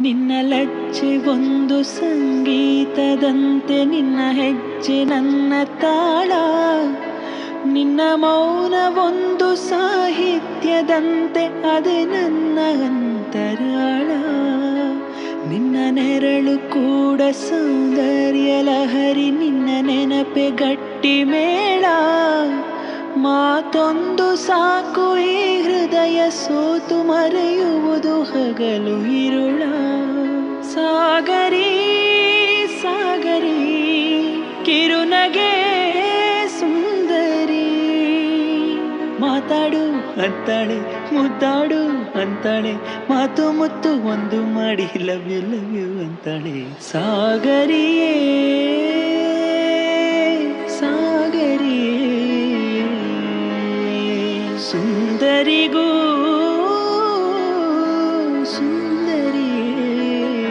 ನಿನ್ನ ಲಜ್ಜೆ ಒಂದು ಸಂಗೀತದಂತೆ ನಿನ್ನ ಹೆಜ್ಜೆ ನನ್ನ ತಾಳ. ನಿನ್ನ ಮೌನ ಒಂದು ಸಾಹಿತ್ಯದಂತೆ ಅದೇ ನನ್ನ ಅಂತರಾಳ. ನಿನ್ನ ನೆರಳು ಕೂಡ ಸೌಂದರ್ಯ ಲಹರಿ, ನಿನ್ನ ನೆನಪೆ ಗಟ್ಟಿ ಮೇಳ. ಮಾತೊಂದು ಸಾಕು ಈ ಹೃದಯ ಸೋತು ಮರೆಯುವುದು ಹಗಲು ಇರುಳ. ಸಾಗರಿ ಸಾಗರಿ, ಕಿರುನಗೆ ಸುಂದರಿ. ಮಾತಾಡು ಅಂತಾಳೆ, ಮುದ್ದಾಡು ಅಂತಾಳೆ, ಮಾತು ಮುತ್ತು ಒಂದು ಮಾಡಿ ಲವ್ ಯು ಲವ್ ಯು ಅಂತಾಳೆ. ಸಾಗರಿಯೇ ಸಾಗರಿಯೇ. ಸುಂದರಿಗೂ